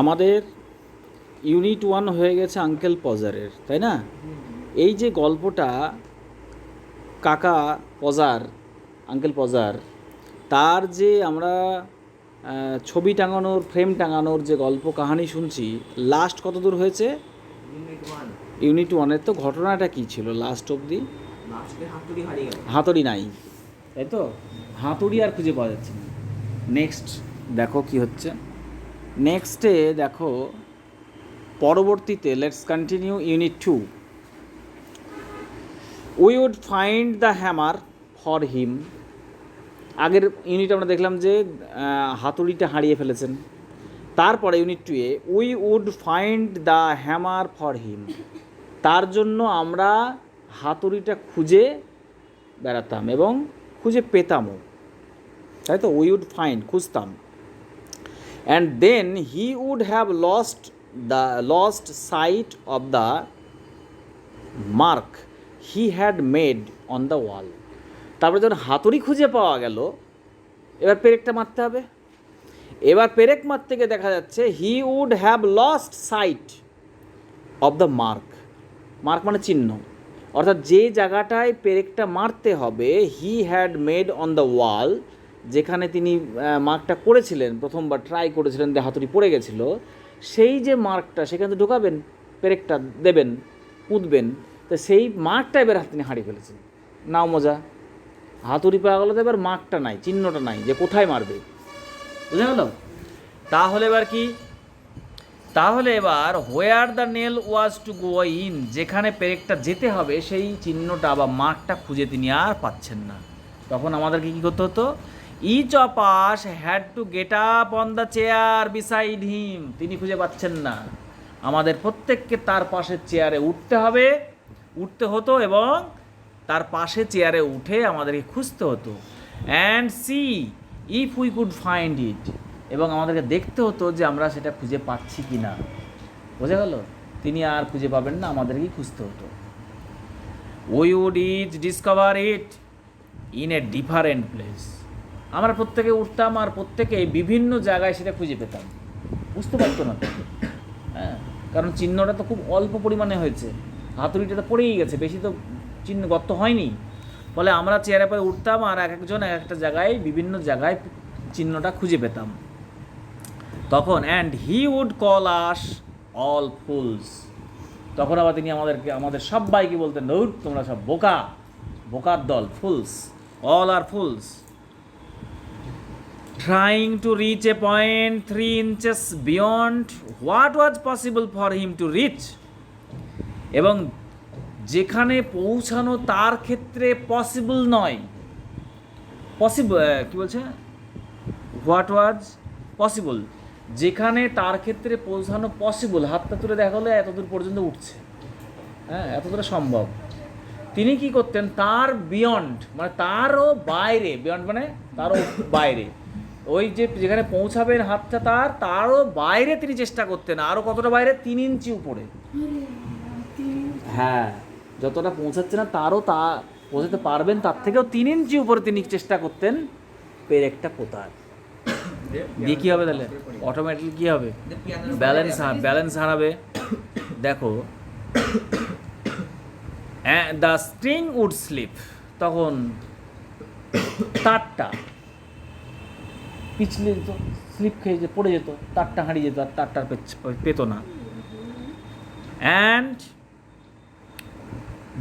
আমাদের unit one হয়ে গেছে আঙ্কেল পজারের তাই না? এই যে গল্পটা কাকা পজার আঙ্কেল পজার তার যে আমরা ছবি টাঙানোর ফ্রেম টাঙানোর যে গল্প কাহানি শুনছি লাস্ট কত দূর হয়েছে? ইউনিট ওয়ানের তো ঘটনাটা কী ছিল লাস্ট অবধি? হাতুড়ি নাই তাই তো? হাতুড়ি আর খুঁজে পাওয়া যাচ্ছে না। নেক্সট দেখো কি হচ্ছে। নেক্সটে দেখো, পরবর্তীতে let's continue unit two we would find the hammer for him আগের ইউনিট আমরা দেখলাম যে হাতুড়িটা হারিয়ে ফেলেছেন। তারপরে ইউনিট টুয়ে we would find the hammer for him তার জন্য আমরা হাতুড়িটা খুঁজে বেড়াতাম এবং খুঁজে পেতামও। তাই তো? উই উড ফাইন্ড খুঁজতাম। And then he would have lost the lost sight of the mark he had made on the wall তারপরে যখন হাতুড়ি খুঁজে পাওয়া গেল, এবার পেরেকটা মারতে হবে। এবার পেরেক মারতে গিয়ে দেখা যাচ্ছে he would have lost sight of the mark mark মানে চিহ্ন। অর্থাৎ যে জায়গাটায় পেরেকটা মারতে হবে he had made on the wall যেখানে তিনি মার্কটা করেছিলেন, প্রথমবার ট্রাই করেছিলেন যে হাতুড়ি পড়ে গেছিল, সেই যে মার্কটা সেখানে ঢোকাবেন, পেরেকটা দেবেন, পুঁতবেন, তো সেই মার্কটা এবার তিনি হারিয়ে ফেলেছেন। নাও মজা। হাতুড়ি পাওয়া গেলো তো এবার মার্কটা নাই, চিহ্নটা নাই যে কোথায় মারবে। বুঝা গেল? তাহলে এবার কি? তাহলে এবার where the nail was to go in যেখানে পেরেকটা যেতে হবে, সেই চিহ্নটা বা মার্কটা খুঁজে তিনি আর পাচ্ছেন না। তখন আমাদেরকে কী করতে হতো? Each of us had to get up on the chair beside him তিনি খুঁজে পাচ্ছেন না। আমাদের প্রত্যেককে তার পাশের চেয়ারে উঠতে হবে। উঠতে হতো এবং তার পাশে চেয়ারে উঠে আমাদেরকে খুঁজতে হতো। And see if we could find it এবং আমাদেরকে দেখতে হতো যে আমরা সেটা খুঁজে পাচ্ছি কি না বোঝা গেল? তিনি আর খুঁজে পাবেন না, আমাদেরকেই খুঁজতে হতো। We would it discover it in a different place আমরা প্রত্যেকে উঠতাম আর প্রত্যেকে বিভিন্ন জায়গায় সেটা খুঁজে পেতাম। বুঝতে পারতো না। হ্যাঁ কারণ চিহ্নটা তো খুব অল্প পরিমাণে হয়েছে। হাতুড়িটা তো পড়েই গেছে, বেশি তো চিহ্ন গর্ত হয়নি। ফলে আমরা চেয়ারে পরে উঠতাম আর এক একজন এক একটা জায়গায় বিভিন্ন জায়গায় চিহ্নটা খুঁজে পেতাম। তখন and he would call us all fools তখন আবার তিনি আমাদেরকে, আমাদের সব সবাইকে বলতেন, ধুর, তোমরা সব বোকা, বোকার দল fools all R fools trying to reach a point three inches beyond what was possible for him to reach এবং যেখানে পৌঁছানো তার ক্ষেত্রে পসিবল নয়। পসিবল কী বলছে? হোয়াট ওয়াজ পসিবল যেখানে তার ক্ষেত্রে পৌঁছানো পসিবল হাতটা তুলে দেখা হলে এতদূর পর্যন্ত উঠছে। হ্যাঁ এতদূর সম্ভব। তিনি কি করতেন? তার বিয়ন্ড মানে তারও বাইরে বিয়ন্ড মানে তারও বাইরে। ওই যে যেখানে পৌঁছাবেন হাতটা তার, তারও বাইরে তিনি চেষ্টা করতেন আরও কতটা বাইরে? তিন ইঞ্চি উপরে। হ্যাঁ যতটা পৌঁছাচ্ছে না, তারও তা পৌঁছাতে পারবেন, তার থেকেও তিন ইঞ্চি উপরে তিনি চেষ্টা করতেন। পেরেকটা পোতার দিয়ে কী হবে তাহলে? অটোমেটিক কী হবে? ব্যালেন্স ব্যালেন্স হারাবে। দেখো। দ্য স্ট্রিং উড স্লিপ তখন তারটা পিছলে যেত স্লিপ খেয়ে যে পড়ে যেত, তারটা হারিয়ে যেত আর তারটা পেত না। And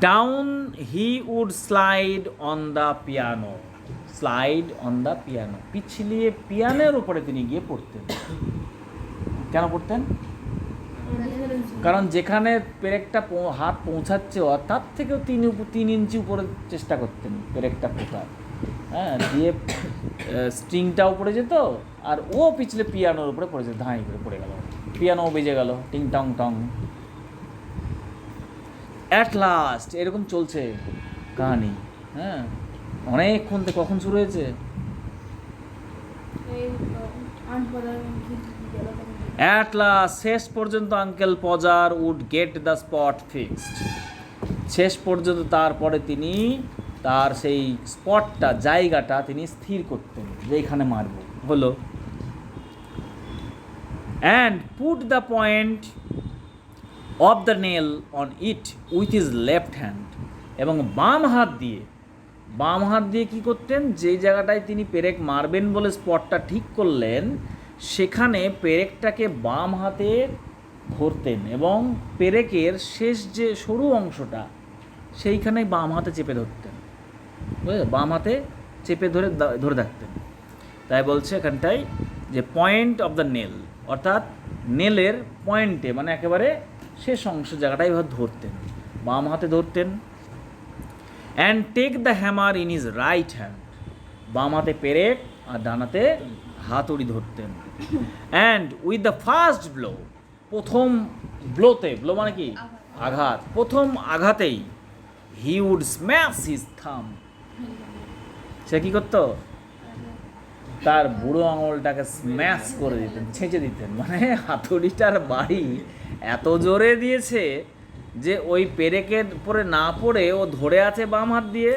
down he would slide on the piano slide on the piano পিছলিয়ে পিয়ানোর উপরে তিনি গিয়ে পড়তেন। কেন পড়তেন? কারণ যেখানে পেরেকটা হাত পৌঁছাচ্ছে তার থেকেও তিন তিন ইঞ্চি উপরে চেষ্টা করতেন পেরেকটা পোতার। হ্যাঁ দিয়ে স্ট্রিংটাও পড়ে যেত আর ও পিছলে পিয়ানোর উপরে পড়ে যেত ধাঁই করে পড়ে গেল। পিয়ানো বেজে গেল টিং টং টং। অ্যাট লাস্ট এরকম চলছে কাহানি হ্যাঁ? অনেকক্ষণ থেকে কখন শুরু হয়েছে? অ্যাট লাস্ট শেষ পর্যন্ত uncle Podger would get the spot fixed শেষ পর্যন্ত তারপরে তিনি তার সেই স্পটটা, জায়গাটা তিনি স্থির করতেন, যে এখানে মারব। হলো and put the point of the nail on it with his left hand এবং বাম হাত দিয়ে, বাম হাত দিয়ে কি করতেন? যেই জায়গাটায় তিনি পেরেক মারবেন বলে স্পটটা ঠিক করলেন, সেখানে পেরেকটাকে বাম হাতে ধরতেন এবং পেরেকের শেষ যে সরু অংশটা সেইখানে বাম হাতে চেপে ধরতেন। বাম হাতে চেপে ধরে ধরে থাকতেন তাই বলছে এখানটায় যে পয়েন্ট অফ দ্য নেল অর্থাৎ নেলের পয়েন্টে মানে একেবারে শেষ অংশ জায়গাটাই এভাবে ধরতেন। বাম হাতে ধরতেন। And take the hammer in his right hand বাম হাতে পেরেক আর ডান হাতে হাতুড়ি ধরতেন। And with the first blow প্রথম ব্লোতে ব্লো মানে কি? আঘাত। প্রথম আঘাতেই he would smash his thumb সে কি করতো? তার বুড়ো আঙুলটাকে স্ম্যাশ করে দিতেন, ছেঁচে দিতেন। মানে হাতুড়িটার বাড়ি এত জোরে দিয়েছে যে ওই পেরেকের পরে না পড়ে ও ধরে আছে বাম হাত দিয়ে।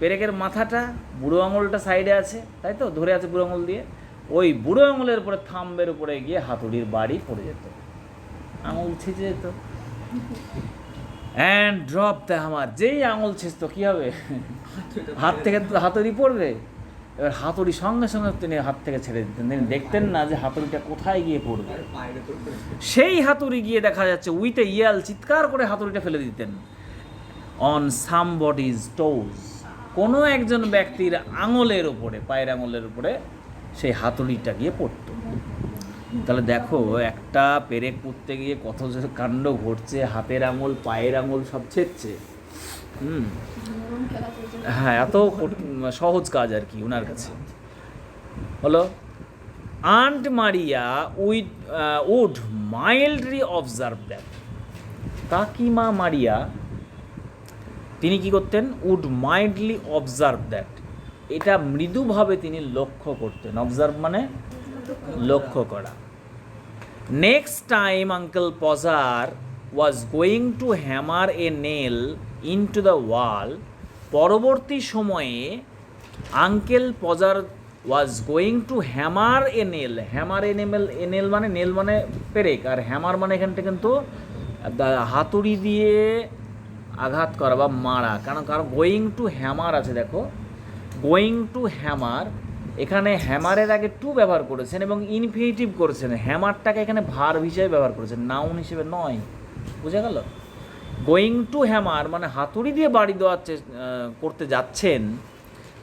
পেরেকের মাথাটা বুড়ো আঙুলটা সাইডে আছে, তাই তো? ধরে আছে বুড়ো আঙুল দিয়ে। ওই বুড়ো আঙুলের উপরে থাম্বের উপরে গিয়ে হাতুড়ির বাড়ি পড়ে যেত। আঙুল ছেঁচে যেত। অ্যান্ড ড্রপ দ্য হামার যেই আঙুল ছেঁচতো কী হবে? হাত থেকে তো হাতুড়ি পড়বে। এবার হাতুড়ি সঙ্গে সঙ্গে তিনি হাত থেকে ছেড়ে দিতেন। তিনি দেখতেন না যে হাতুড়িটা কোথায় গিয়ে পড়বে। সেই হাতুড়ি গিয়ে দেখা যাচ্ছে উইথ এ ইয়াল চিৎকার করে হাতুড়িটা ফেলে দিতেন। অন সাম বডিজ টোজ কোনো একজন ব্যক্তির আঙুলের উপরে, পায়ের আঙুলের উপরে, সেই হাতুড়িটা গিয়ে পড়তো। তাহলে দেখো, একটা পেরেক পুঁততে গিয়ে কত যে কাণ্ড ঘটছে, হাতের আঙুল, পায়ের আঙুল সব ছেড়ছে হ্যাঁ এত সহজ কাজ আর কি ওনার কাছে। হলো aunt Maria with would mildly observe that. কাকিমা মারিয়া, তিনি কি করতেন? Would mildly observe that. এটা মৃদুভাবে তিনি লক্ষ্য করতেন। অবজার্ভ মানে লক্ষ্য করা। Time uncle Podger was going to hammer a nail into the wall পরবর্তী সময়ে uncle Podger was going to hammer a nail hammer a nail a nail মানে নেল মানে পেরেক। আর হ্যামার মানে এখানটা কিন্তু হাতুড়ি দিয়ে আঘাত করা বা মারা। কারণ কারণ গোয়িং টু হ্যামার আছে, দেখো। গোয়িং টু হ্যামার এখানে হ্যামারের আগে টু ব্যবহার করেছেন এবং ইনফিনিটিভ করেছেন। হ্যামারটাকে এখানে ভার হিসেবে ব্যবহার করেছেন নাউন হিসেবে নয়। বুঝে গেল? গোয়িং টু হ্যামার মানে হাতুড়ি দিয়ে বাড়ি দেওয়ার করতে যাচ্ছেন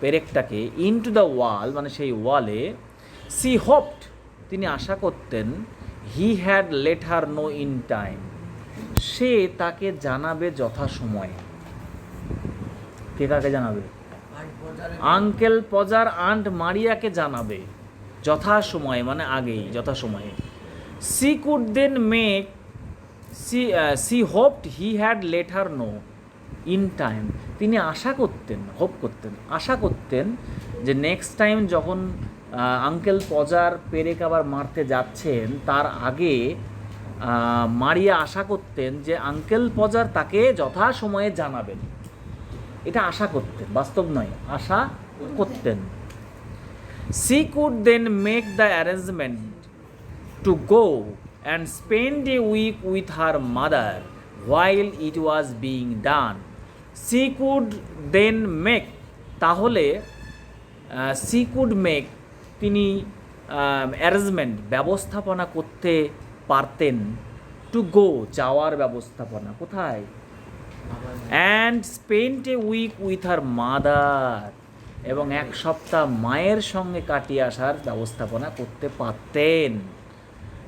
পেরেকটাকে ইন টু দ্য ওয়াল মানে সেই ওয়ালে সি হোপড তিনি আশা করতেন he had let her know in time সে তাকে জানাবে যথাসময়ে। কে কাকে জানাবে? আঙ্কেল পজার আন্ট মারিয়াকে জানাবে। যথাসময়ে মানে আগেই, যথাসময়ে। She could then make, she she hoped he had let her know in time. তিনি আশা করতেন, হোপ করতেন, আশা করতেন যে নেক্সট টাইম যখন আঙ্কেল পজার পেরেক আবার মারতে যাচ্ছেন, তার আগে মারিয়া আশা করতেন যে আঙ্কেল পজার তাকে যথাসময়ে জানাবেন। এটা আশা করতেন, বাস্তব নয়, আশা করতেন। She could then make the arrangement to go and spend a week with her mother while it was being done she could then make তাহলে সি কুড মেক তিনি অ্যারেঞ্জমেন্ট ব্যবস্থাপনা করতে পারতেন টু গো যাওয়ার ব্যবস্থাপনা, কোথায়? And spent a week with her mother এবং এক সপ্তাহ মায়ের সঙ্গে কাটিয়ে আসার ব্যবস্থাপনা করতে পারতেন।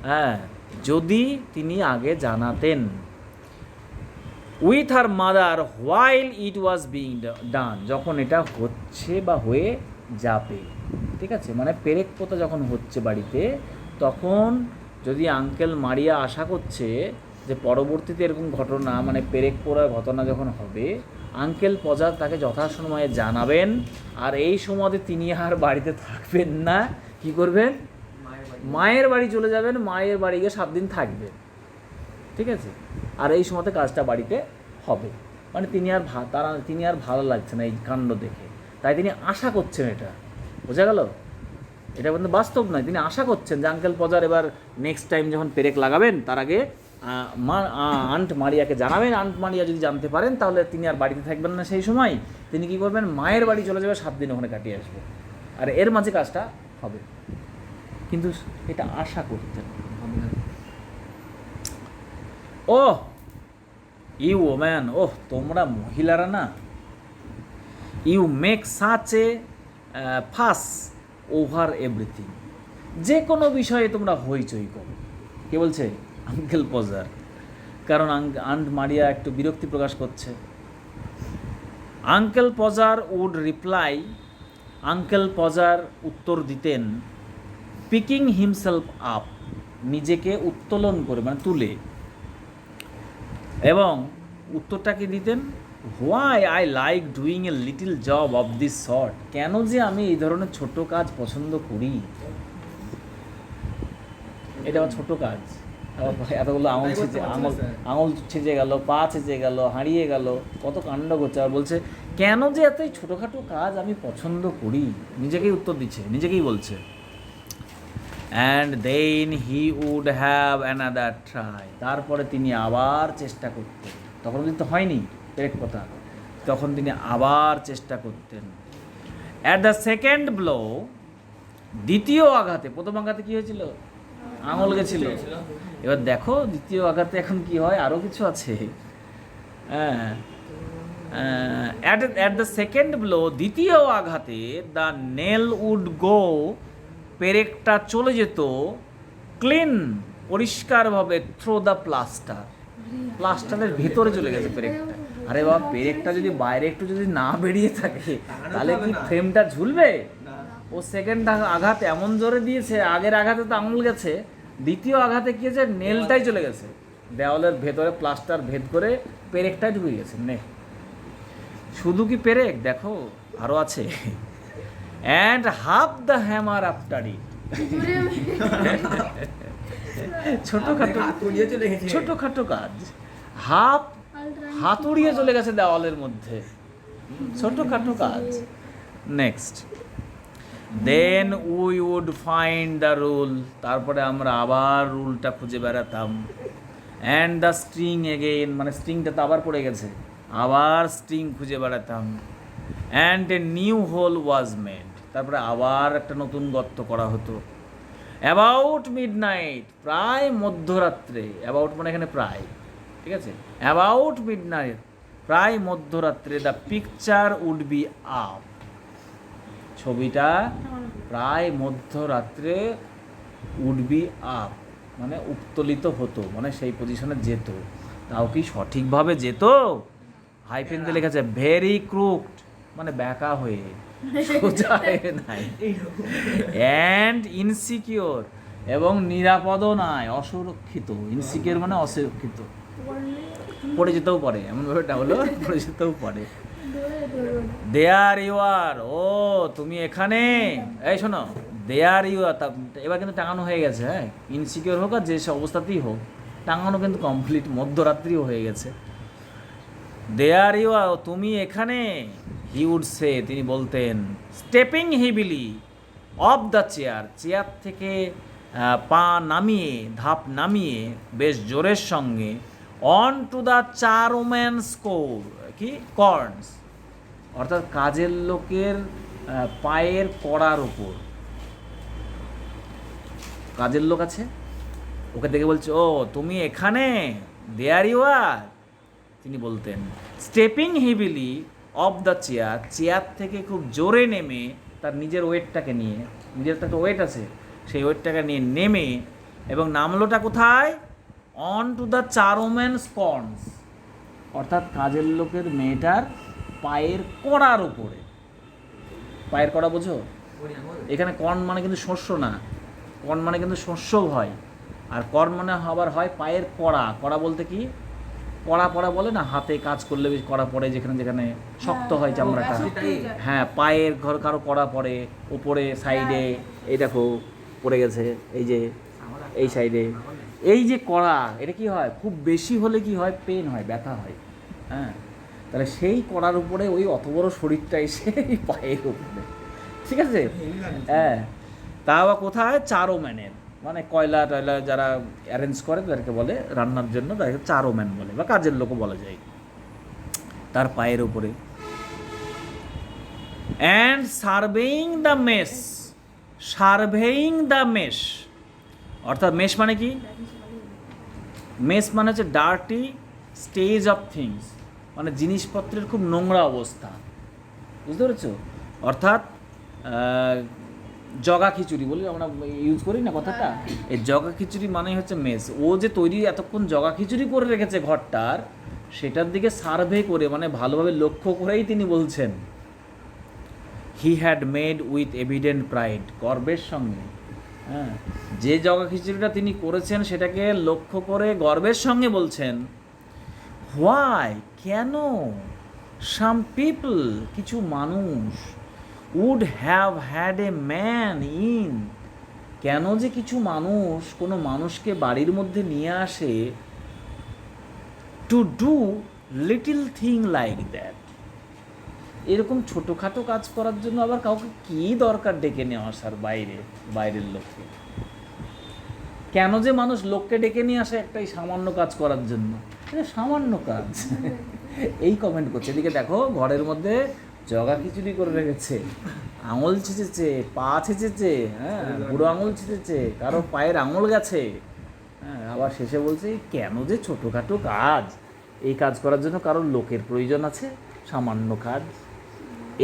হ্যাঁ যদি তিনি আগে জানাতেন। With her mother while it was being done যখন এটা হচ্ছে বা হয়ে যাবে। ঠিক আছে? মানে পেরেক পোতা যখন হচ্ছে বাড়িতে, তখন যদি আঙ্কেল মারিয়া আশা করছে যে পরবর্তীতে এরকম ঘটনা মানে পেরেক পোড়ার ঘটনা যখন হবে, আঙ্কেল পজার তাকে যথাসময়ে জানাবেন, আর এই সময়তে তিনি আর বাড়িতে থাকবেন না। কি করবেন? মায়ের বাড়ি চলে যাবেন, মায়ের বাড়ি গিয়ে সাত দিন থাকবেন ঠিক আছে? আর এই সময়তে কাজটা বাড়িতে হবে। মানে তিনি আর তারা, তিনি আর ভালো লাগছে না এই কাণ্ড দেখে। তাই তিনি আশা করছেন এটা। বোঝা গেল? এটা কিন্তু বাস্তব নয়। তিনি আশা করছেন যে আঙ্কেল পজার এবার নেক্সট টাইম যখন পেরেক লাগাবেন, তার আগে আন্ট মারিয়াকে জানাবেন, আন্ট মারিয়া যদি জানতে পারেন, তাহলে তিনি আর বাড়িতে থাকবেন না সেই সময়। তিনি কি করবেন? মায়ের বাড়ি চলে যাবে, সাত দিন ওখানে কাটিয়ে আসবে। আর এর মাঝে কাজটা হবে। কিন্তু এটা আশা করতেন। ও ইউ ওম্যান, ওহ, তোমরা মহিলারা না। You make such a fuss over everything. যে কোনো বিষয়ে তোমরা হইচই করো। কে বলছে? Uncle Podger. কারণ আন্ট মারিয়া একটু বিরক্তি প্রকাশ করছে। Uncle Podger would reply, uncle Podger উত্তর দিতেন পিকিং হিমসেলফ আপ নিজেকে উত্তোলন করে মানে তুলে। এবং উত্তরটা কি দিতেন why I like doing a little job of this short কেন যে আমি এই ধরনের ছোট কাজ পছন্দ করি? এটা আমার ছোট কাজ। এতগুলো আঙুল ছেঁচে আঙুল আঙুল ছেঁচে গেল পা ছেঁচে গেল হারিয়ে গেল কত কাণ্ড করছে। আর বলছে কেন যে এত ছোটোখাটো কাজ আমি পছন্দ করি? নিজেকেই উত্তর দিচ্ছে নিজেকেই বলছে। And then he would have another try তারপরে তিনি আবার চেষ্টা করতেন। তখন কিন্তু হয়নি পেরেক কথা। তখন তিনি আবার চেষ্টা করতেন। অ্যাট দ্য সেকেন্ড ব্লো দ্বিতীয় আঘাতে প্রথম আঘাতে কী হয়েছিল? আঙুল গেছিল। এবার দেখো দ্বিতীয় আঘাতে এখন কি হয়? আরও কিছু আছে। হ্যাঁ। At at the second blow দ্বিতীয় আঘাতে দ্য নেল উড গো পেরেকটা চলে যেত ক্লিন পরিষ্কারভাবে থ্রো দ্য প্লাস্টার প্লাস্টারের ভেতরে চলে গেছে পেরেকটা। আরে বাবা, পেরেকটা যদি বাইরে একটু যদি না বেরিয়ে থাকে, তাহলে কি ফ্রেমটা ঝুলবে? ও সেকেন্ড আঘাত এমন জোরে দিয়েছে, আগের আঘাতে তো আঙুল গেছে। দ্বিতীয় আঘাতে কি হয়েছে? নেলটাই চলে গেছে। দেওয়ালের ভেতরে প্লাস্টার ভেদ করে পেরেকটাই ঢুকে গেছে। নে। শুধু কি পেরেক? দেখো আরও আছে। And half the hammer after it ছোটোখাটো ছোটোখাটো কাজ। হাফ হাতুড়িয়ে চলে গেছে দেওয়ালের মধ্যে। ছোটোখাটো কাজ। Next then we would find the rule তারপরে আমরা আবার রুলটা খুঁজে বেড়াতাম। অ্যান্ড দ্য স্ট্রিং এগেইন মানে স্ট্রিংটা তো আবার পড়ে গেছে। আবার স্ট্রিং খুঁজে বেড়াতাম। And a new hole was made তারপরে আবার একটা নতুন গর্ত করা হতো। অ্যাবাউট মিড নাইট প্রায় মধ্যরাত্রে। অ্যাবাউট মানে এখানে প্রায়, ঠিক আছে? অ্যাবাউট মিড নাইট প্রায় মধ্যরাত্রে the picture would be up ছবিটা প্রায় মধ্যরাত্রে উড বি আপ মানে উত্তোলিত হতো মানে সেই পজিশনে যেত। তাও কি সঠিকভাবে যেত? হাইপেনতে লেখা আছে ভেরি ক্রুকড মানে ব্যাকা হয়ে। সোজা হয়ে নাই। অ্যান্ড ইনসিকিওর এবং নিরাপদও নয় অসুরক্ষিত। ইনসিকিওর মানে অসুরক্ষিত। পড়ে যেতেও পারে এমন ব্যাপারটা হলো পড়ে যেতেও পারে। দেয়ার ইউ আর ও, তুমি এখানে? এই শোনো দেয়ার ইউ আর এবার কিন্তু টাঙানো হয়ে গেছে হ্যাঁ? ইনসিকিওর হোক আর যে অবস্থাতেই হোক, টাঙানো কিন্তু কমপ্লিট মধ্যরাত্রিও হয়ে গেছে। দেয়ার ইউ আর তুমি এখানে? হি উড সে তিনি বলতেন stepping heavily off the chair chair থেকে পা নামিয়ে, ধাপ নামিয়ে, বেশ জোরের সঙ্গে on two the charwoman score কি? কর্নস অর্থাৎ কাজের লোকের পায়ের কড়ার ওপর কাজের লোক আছে? ওকে দেখে বলছে, ও, তুমি এখানে? দেয়ার ইউ আর তিনি বলতেন। Stepping heavily off the chair chair থেকে খুব জোরে নেমে তার নিজের ওয়েটটাকে নিয়ে, নিজের তো ওয়েট আছে, সেই ওয়েটটাকে নিয়ে নেমে এবং নামলোটা কোথায়? On two the charwoman corns অর্থাৎ কাজের লোকের মেয়েটার পায়ের কড়ার উপরে। পায়ের কড়া বোঝো? এখানে কর্ণ মানে কিন্তু শস্য না। কর্ণ মানে কিন্তু শস্য হয় আর কর্ন মানে আবার হয় পায়ের কড়া। কড়া বলতে কি? কড়া পড়া বলে না হাতে কাজ করলে বেশ কড়া পড়ে যেখানে যেখানে শক্ত হয় চামড়াটা। সেটাই হ্যাঁ পায়ের ঘর কারও কড়া পড়ে উপরে সাইডে এই দেখো পড়ে গেছে এই যে এই সাইডে। এই যে কড়া এটা কি হয়? খুব বেশি হলে কি হয়? পেন হয় ব্যথা হয়। হ্যাঁ তাহলে সেই কড়ার উপরে ওই অত বড় শরীরটা এসে পায়ের উপরে। ঠিক আছে? হ্যাঁ। তা আবার কোথায়? চারো ম্যানের মানে কয়লা টয়লা যারা অ্যারেঞ্জ করে তাদেরকে বলে রান্নার জন্য, তাদেরকে চারো ম্যান বলে বা কাজের লোকও বলা যায়। তার পায়ের উপরে। And surveying the mess surveying the mess অর্থাৎ মেস মানে কি? মেস মানে হচ্ছে ডার্টি স্টেজ অফ থিংস মানে জিনিসপত্রের খুব নোংরা অবস্থা। বুঝতে পেরেছ? অর্থাৎ জগা খিচুড়ি বলি আমরা ইউজ করি না কথাটা? এই জগা খিচুড়ি মানে হচ্ছে মেস। ও যে তৈরি এতক্ষণ জগা খিচুড়ি করে রেখেছে ঘরটার, সেটার দিকে সার্ভে করে মানে ভালোভাবে লক্ষ্য করেই তিনি বলছেন। He had made with evident pride গর্বের সঙ্গে। হ্যাঁ যে জগা খিচুড়িটা তিনি করেছেন, সেটাকে লক্ষ্য করে গর্বের সঙ্গে বলছেন। হোয়াই কেন? সাম পিপল কিছু মানুষ would have had a man in কেন যে কিছু মানুষ কোনো মানুষকে বাড়ির মধ্যে নিয়ে আসে to do little thing like that এরকম ছোটোখাটো কাজ করার জন্য আবার কাউকে কী দরকার ডেকে নিয়ে আসার বাইরে, বাইরের লোককে? কেন যে মানুষ লোককে ডেকে নিয়ে আসে একটাই সামান্য কাজ করার জন্য? এটা সামান্য কাজ। এই কমেন্ট করছে। এদিকে দেখো ঘরের মধ্যে জগা খিচুড়ি করে রেখেছে। আঙুল ছেঁচেছে পা ছেঁচেছে হ্যাঁ বুড়ো আঙুল ছেঁচেছে কারও পায়ের আঙুল গেছে। হ্যাঁ আবার শেষে বলছে কেন যে ছোটোখাটো কাজ? এই কাজ করার জন্য কারোর লোকের প্রয়োজন আছে। সামান্য কাজ।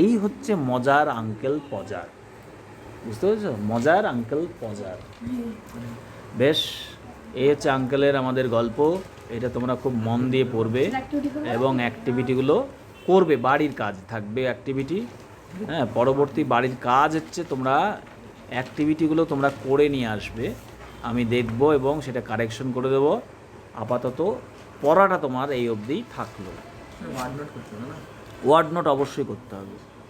এই হচ্ছে মজার আঙ্কেল পজার। বুঝতে পেরেছ? মজার আঙ্কেল পজার। বেশ এই হচ্ছে আঙ্কেলের আমাদের গল্প এটা তোমরা খুব মন দিয়ে পড়বে এবং অ্যাক্টিভিটিগুলো করবে বাড়ির কাজ থাকবে অ্যাক্টিভিটি হ্যাঁ পরবর্তী বাড়ির কাজ হচ্ছে তোমরা অ্যাক্টিভিটিগুলো তোমরা করে নিয়ে আসবে। আমি দেখব এবং সেটা কারেকশন করে দেবো। আপাতত পড়াটা তোমার এই অবধি থাকল। ওয়ার্ড নোট করতে ওয়ার্ড নোট অবশ্যই করতে হবে।